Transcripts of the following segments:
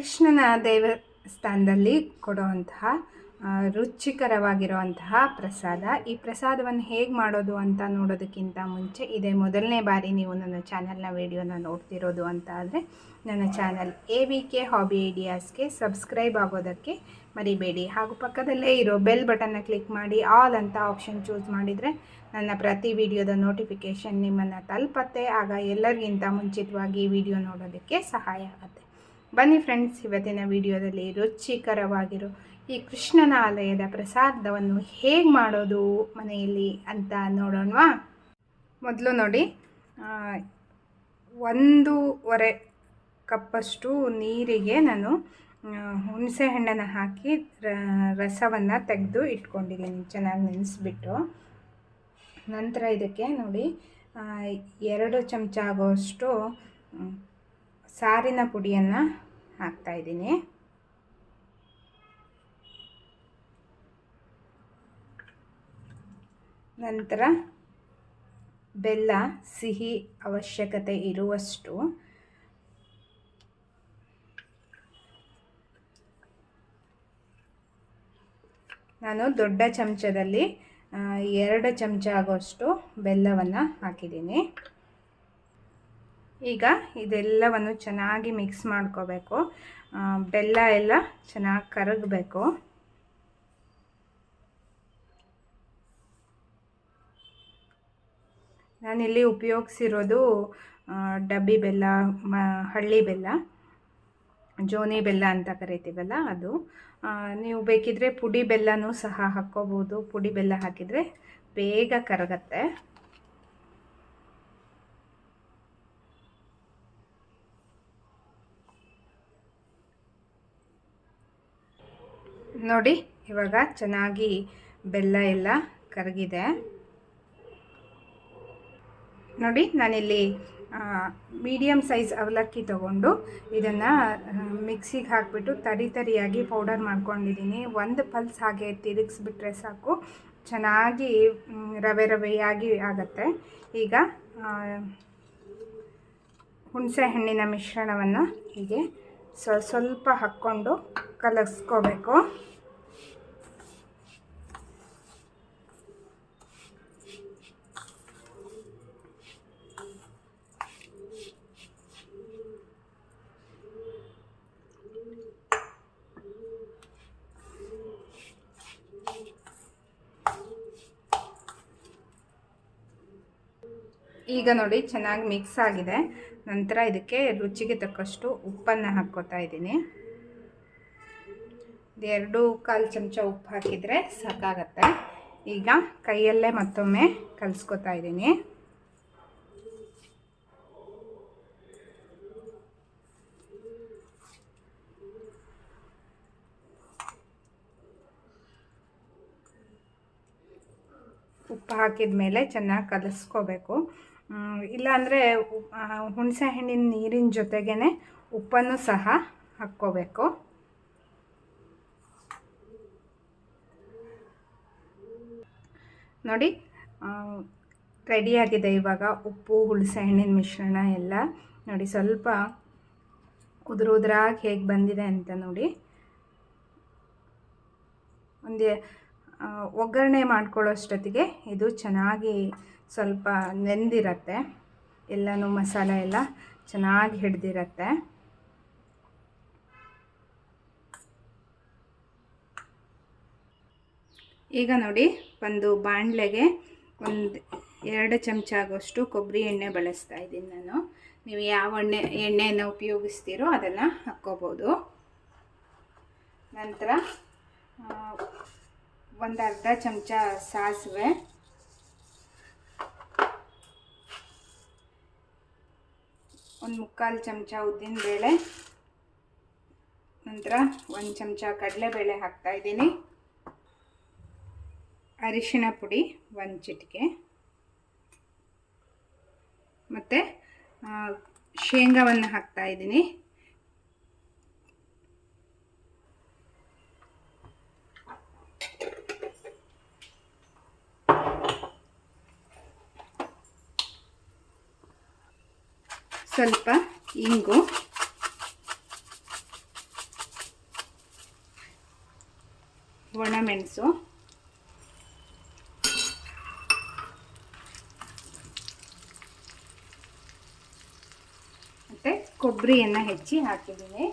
ಕೃಷ್ಣನ ದೇವಸ್ಥಾನದಲ್ಲಿ ಕೊಡುವಂತಹ ರುಚಿಕರವಾಗಿರುವಂತಹ ಪ್ರಸಾದ. ಈ ಪ್ರಸಾದವನ್ನು ಹೇಗೆ ಮಾಡೋದು ಅಂತ ನೋಡೋದಕ್ಕಿಂತ ಮುಂಚೆ ಇದೇ ಮೊದಲನೇ ಬಾರಿ ನೀವು ನನ್ನ ಚಾನಲ್ನ ವಿಡಿಯೋನ ನೋಡ್ತಿರೋದು ಅಂತ ಆದರೆ ನನ್ನ channel A V K hobby ಐಡಿಯಾಸ್ಗೆ subscribe ಆಗೋದಕ್ಕೆ ಮರಿಬೇಡಿ. ಹಾಗೂ ಪಕ್ಕದಲ್ಲೇ ಇರೋ ಬೆಲ್ ಬಟನ್ನ ಕ್ಲಿಕ್ ಮಾಡಿ, ಆಲ್ ಅಂತ ಆಪ್ಷನ್ ಚೂಸ್ ಮಾಡಿದರೆ ನನ್ನ ಪ್ರತಿ ವಿಡಿಯೋದ ನೋಟಿಫಿಕೇಷನ್ ನಿಮ್ಮನ್ನು ತಲುಪತ್ತೆ. ಆಗ ಎಲ್ಲರಿಗಿಂತ ಮುಂಚಿತವಾಗಿ ವಿಡಿಯೋ ನೋಡೋದಕ್ಕೆ ಸಹಾಯ ಆಗುತ್ತೆ. ಬನ್ನಿ ಫ್ರೆಂಡ್ಸ್ ಇವತ್ತಿನ ವಿಡಿಯೋದಲ್ಲಿ ರುಚಿಕರವಾಗಿರೋ ಈ ಕೃಷ್ಣನ ಆಲಯದ ಪ್ರಸಾದವನ್ನು ಹೇಗೆ ಮಾಡೋದು ಮನೆಯಲ್ಲಿ ಅಂತ ನೋಡೋಣವಾ? ಮೊದಲು ನೋಡಿ ಒಂದೂವರೆ ಕಪ್ಪಷ್ಟು ನೀರಿಗೆ ನಾನು ಹುಣಸೆಹಣ್ಣನ್ನು ಹಾಕಿ ರಸವನ್ನು ತೆಗೆದು ಇಟ್ಕೊಂಡಿದ್ದೀನಿ ಚೆನ್ನಾಗಿ ನೆನೆಸ್ಬಿಟ್ಟು. ನಂತರ ಇದಕ್ಕೆ ನೋಡಿ ಎರಡು ಚಮಚ ಆಗುವಷ್ಟು ಮ್, ಸಾರಿನ ಪುಡಿಯನ್ನು ಹಾಕ್ತಾಯಿದ್ದೀನಿ ನಂತರ ಬೆಲ್ಲ, ಸಿಹಿ ಅವಶ್ಯಕತೆ ಇರುವಷ್ಟು ನಾನು ದೊಡ್ಡ ಚಮಚದಲ್ಲಿ ಎರಡು ಚಮಚ ಆಗುವಷ್ಟು ಬೆಲ್ಲವನ್ನು ಹಾಕಿದ್ದೀನಿ. ಈಗ ಇದೆಲ್ಲವನ್ನು ಚೆನ್ನಾಗಿ ಮಿಕ್ಸ್ ಮಾಡ್ಕೋಬೇಕು. ಬೆಲ್ಲ ಎಲ್ಲ ಚೆನ್ನಾಗಿ ಕರಗಬೇಕು. ನಾನಿಲ್ಲಿ ಉಪಯೋಗಿಸಿರೋದು ಡಬ್ಬಿ ಬೆಲ್ಲ, ಮ, ಹಳ್ಳಿ ಬೆಲ್ಲ, ಜೋನಿ ಬೆಲ್ಲ ಅಂತ ಕರಿತೀವಲ್ಲ ಅದು. ನೀವು ಬೇಕಿದ್ರೆ ಪುಡಿ ಬೆಲ್ಲನೂ ಸಹ ಹಾಕ್ಕೋಬೋದು. ಪುಡಿ ಬೆಲ್ಲ ಹಾಕಿದರೆ ಬೇಗ ಕರಗತ್ತೆ. ನೋಡಿ, ಇವಾಗ ಚೆನ್ನಾಗಿ ಬೆಲ್ಲ ಎಲ್ಲ ಕರಗಿದೆ. ನೋಡಿ, ನಾನಿಲ್ಲಿ ಮೀಡಿಯಮ್ ಸೈಜ್ ಅವಲಕ್ಕಿ ತಗೊಂಡು ಇದನ್ನು ಮಿಕ್ಸಿಗೆ ಹಾಕಿಬಿಟ್ಟು ತರಿ ತರಿಯಾಗಿ ಪೌಡರ್ ಮಾಡ್ಕೊಂಡಿದ್ದೀನಿ ಒಂದು ಪಲ್ಸ್ ಹಾಗೆ ತಿರುಗಿಸ್ಬಿಟ್ರೆ ಸಾಕು. ಚೆನ್ನಾಗಿ ರವೆ ರವೆಯಾಗಿ ಆಗುತ್ತೆ. ಈಗ ಹುಣಸೆ ಹಣ್ಣಿನ ಮಿಶ್ರಣವನ್ನು ಹೀಗೆ ಸ್ವ ಸ್ವಲ್ಪ ಹಾಕ್ಕೊಂಡು ಕಲಸ್ಕೋಬೇಕು. ಈಗ ನೋಡಿ ಚೆನ್ನಾಗಿ ಮಿಕ್ಸ್ ಆಗಿದೆ. ನಂತರ ಇದಕ್ಕೆ ರುಚಿಗೆ ತಕ್ಕಷ್ಟು ಉಪ್ಪನ್ನು ಹಾಕ್ಕೋತಾ ಇದ್ದೀನಿ. ಎರಡು ಕಾಲು ಚಮಚ ಉಪ್ಪು ಹಾಕಿದರೆ ಸಾಕಾಗತ್ತೆ. ಈಗ ಕೈಯಲ್ಲೇ ಮತ್ತೊಮ್ಮೆ ಕಲಿಸ್ಕೊತಾ ಇದ್ದೀನಿ. ಉಪ್ಪು ಹಾಕಿದ ಮೇಲೆ ಚೆನ್ನಾಗಿ ಕಲಿಸ್ಕೋಬೇಕು. ಇಲ್ಲಾಂದರೆ ಹುಣಸೆ ಹಣ್ಣಿನ ನೀರಿನ ಜೊತೆಗೇ ಉಪ್ಪನ್ನು ಸಹ ಹಾಕ್ಕೋಬೇಕು. ನೋಡಿ ರೆಡಿಯಾಗಿದೆ ಇವಾಗ ಉಪ್ಪು, ಹುಣಸೆ ಹಣ್ಣಿನ ಮಿಶ್ರಣ ಎಲ್ಲ. ನೋಡಿ, ಸ್ವಲ್ಪ ಉದುರು ಉದುರಾಗಿ ಹೇಗೆ ಬಂದಿದೆ ಅಂತ ನೋಡಿ. ಒಂದು ಒಗ್ಗರಣೆ ಮಾಡ್ಕೊಳ್ಳೋಷ್ಟೊತ್ತಿಗೆ ಇದು ಚೆನ್ನಾಗಿ ಸ್ವಲ್ಪ ನೆಂದಿರತ್ತೆ. ಎಲ್ಲನೂ ಮಸಾಲೆ ಎಲ್ಲ ಚೆನ್ನಾಗಿ ಹಿಡ್ದಿರತ್ತೆ. ಈಗ ನೋಡಿ ಒಂದು ಬಾಣಲೆಗೆ ಒಂದು ಎರಡು ಚಮಚ ಆಗೋಷ್ಟು ಕೊಬ್ಬರಿ ಎಣ್ಣೆ ಬಳಸ್ತಾ ಇದ್ದೀನಿ ನಾನು. ನೀವು ಯಾವ ಎಣ್ಣೆ ಎಣ್ಣೆಯನ್ನು ಉಪಯೋಗಿಸ್ತೀರೋ ಅದನ್ನು ಹಾಕ್ಕೋಬೋದು. ನಂತರ ಒಂದು ಅರ್ಧ ಚಮಚ ಸಾಸಿವೆ. ಒಂದು ಮುಕ್ಕಾಲು ಚಮಚ ಉದ್ದಿನಬೇಳೆ ನಂತರ ಒಂದು ಚಮಚ ಕಡಲೆಬೇಳೆ ಹಾಕ್ತಾ ಇದ್ದೀನಿ. ಅರಿಶಿಣ ಪುಡಿ, ಒಂದು ಚಿಟಿಕೆ. ಮತ್ತು ಶೇಂಗಾವನ್ನು ಹಾಕ್ತಾ ಸ್ವಲ್ಪ ಇಂಗು. ಒಣಮೆಣಸು ಮತ್ತೆ ಕೊಬ್ಬರಿಯನ್ನು ಹೆಚ್ಚಿ ಹಾಕಿದ್ದೀನಿ.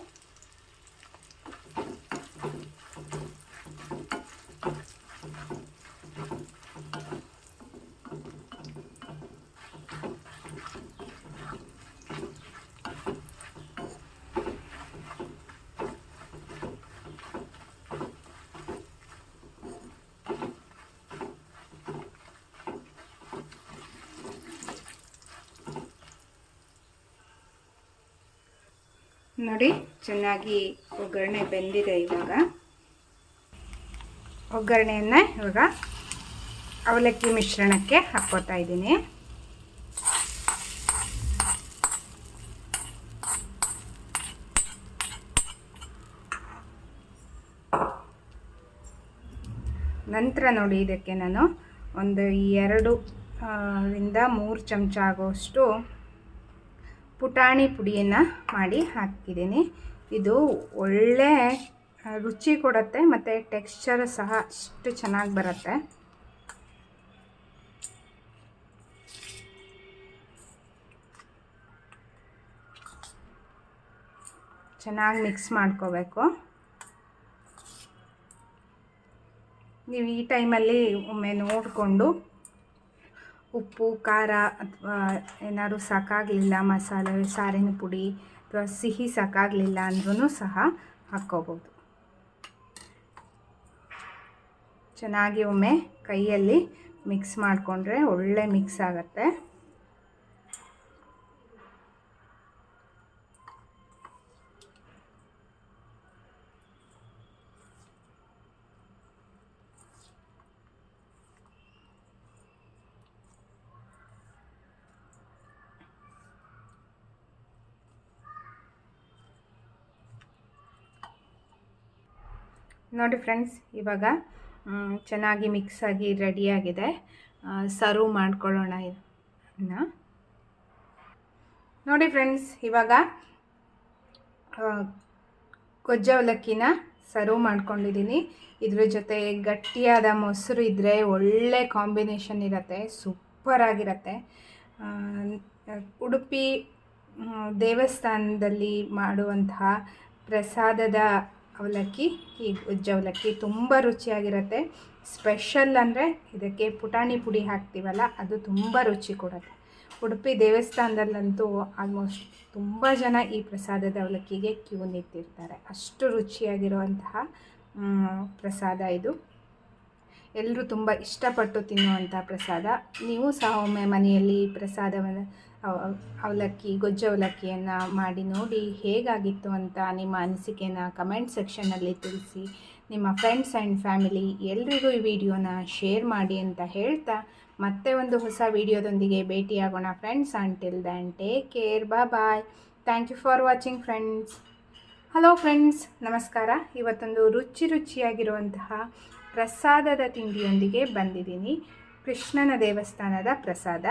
ನೋಡಿ, ಚೆನ್ನಾಗಿ ಒಗ್ಗರಣೆ ಬೆಂದಿದೆ ಇವಾಗ. ಒಗ್ಗರಣೆಯನ್ನು ಇವಾಗ ಅವಲಕ್ಕಿ ಮಿಶ್ರಣಕ್ಕೆ ಹಾಕ್ಕೋತಾ ಇದ್ದೀನಿ. ನಂತರ ನೋಡಿ, ಇದಕ್ಕೆ ನಾನು ಒಂದು ಎರಡು ಇಂದ ಮೂರು ಚಮಚ ಆಗುವಷ್ಟು ಪುಟಾಣಿ ಪುಡಿಯನ್ನು ಮಾಡಿ ಹಾಕಿದ್ದೀನಿ. ಇದು ಒಳ್ಳೆ ರುಚಿ ಕೊಡುತ್ತೆ ಮತ್ತು ಟೆಕ್ಸ್ಚರ್ ಸಹ ಅಷ್ಟು ಚೆನ್ನಾಗಿ ಬರುತ್ತೆ. ಚೆನ್ನಾಗಿ ಮಿಕ್ಸ್ ಮಾಡ್ಕೋಬೇಕು. ನೀವು ಈ ಟೈಮಲ್ಲಿ ಒಮ್ಮೆ ನೋಡಿಕೊಂಡು ಉಪ್ಪು, ಖಾರ ಅಥವಾ ಏನಾದ್ರು ಸಾಕಾಗಲಿಲ್ಲ, ಮಸಾಲೆ, ಸಾರಿನ ಪುಡಿ ಅಥವಾ ಸಿಹಿ ಸಾಕಾಗಲಿಲ್ಲ ಅಂದ್ರೂ ಸಹ ಹಾಕ್ಕೋಬೋದು. ಚೆನ್ನಾಗಿ ಒಮ್ಮೆ ಕೈಯಲ್ಲಿ ಮಿಕ್ಸ್ ಮಾಡಿಕೊಂಡ್ರೆ ಒಳ್ಳೆ ಮಿಕ್ಸ್ ಆಗುತ್ತೆ. ನೋಡಿ ಫ್ರೆಂಡ್ಸ್, ಇವಾಗ ಚೆನ್ನಾಗಿ ಮಿಕ್ಸ್ ಆಗಿ ರೆಡಿಯಾಗಿದೆ ಸರ್ವ್ ಮಾಡ್ಕೊಳ್ಳೋಣ ಇದನ್ನ ನೋಡಿ ಫ್ರೆಂಡ್ಸ್, ಇವಾಗ ಗೊಜ್ಜವಲಕ್ಕಿನ ಸರ್ವ್ ಮಾಡ್ಕೊಂಡಿದ್ದೀನಿ. ಇದ್ರ ಜೊತೆ ಗಟ್ಟಿಯಾದ ಮೊಸರು ಇದ್ದರೆ ಒಳ್ಳೆ ಕಾಂಬಿನೇಷನ್ ಇರುತ್ತೆ ಸೂಪರ್ ಆಗಿರುತ್ತೆ. ಉಡುಪಿ ದೇವಸ್ಥಾನದಲ್ಲಿ ಮಾಡುವಂತಹ ಪ್ರಸಾದದ ಅವಲಕ್ಕಿ, ಈ ಗೊಜ್ಜು ಅವಲಕ್ಕಿ ತುಂಬ ರುಚಿಯಾಗಿರುತ್ತೆ. ಸ್ಪೆಷಲ್ ಅಂದರೆ ಇದಕ್ಕೆ ಪುಟಾಣಿ ಪುಡಿ ಹಾಕ್ತೀವಲ್ಲ, ಅದು ತುಂಬ ರುಚಿ ಕೊಡುತ್ತೆ. ಉಡುಪಿ ದೇವಸ್ಥಾನದಲ್ಲಂತೂ ಆಲ್ಮೋಸ್ಟ್ ತುಂಬ ಜನ ಈ ಪ್ರಸಾದದ ಅವಲಕ್ಕಿಗೆ ಕ್ಯೂ ನಿಂತಿರ್ತಾರೆ. ಅಷ್ಟು ರುಚಿಯಾಗಿರುವಂತಹ ಪ್ರಸಾದ ಇದು. ಎಲ್ಲರೂ ತುಂಬ ಇಷ್ಟಪಟ್ಟು ತಿನ್ನುವಂಥ ಪ್ರಸಾದ. ನೀವು ಸಹ ಒಮ್ಮೆ ಮನೆಯಲ್ಲಿ ಪ್ರಸಾದವನ್ನು ಅವ- ಅವಲಕ್ಕಿ, ಗೊಜ್ಜು ಅವಲಕ್ಕಿಯನ್ನು ಮಾಡಿ ನೋಡಿ ಹೇಗಾಗಿತ್ತು ಅಂತ ನಿಮ್ಮ ಅನಿಸಿಕೆನ ಕಮೆಂಟ್ ಸೆಕ್ಷನ್ನಲ್ಲಿ ತಿಳಿಸಿ. ನಿಮ್ಮ ಫ್ರೆಂಡ್ಸ್ ಆ್ಯಂಡ್ ಫ್ಯಾಮಿಲಿ ಎಲ್ರಿಗೂ ಈ ವಿಡಿಯೋನ ಶೇರ್ ಮಾಡಿ ಅಂತ ಹೇಳ್ತಾ ಮತ್ತೆ ಒಂದು ಹೊಸ ವಿಡಿಯೋದೊಂದಿಗೆ ಭೇಟಿಯಾಗೋಣ friends. Until then take care ಬಾ bye thank you for watching friends hello friends ನಮಸ್ಕಾರ. ಇವತ್ತೊಂದು ರುಚಿ ರುಚಿಯಾಗಿರುವಂತಹ ಪ್ರಸಾದದ ತಿಂಡಿಯೊಂದಿಗೆ ಬಂದಿದ್ದೀನಿ. ಕೃಷ್ಣನ ದೇವಸ್ಥಾನದ ಪ್ರಸಾದ.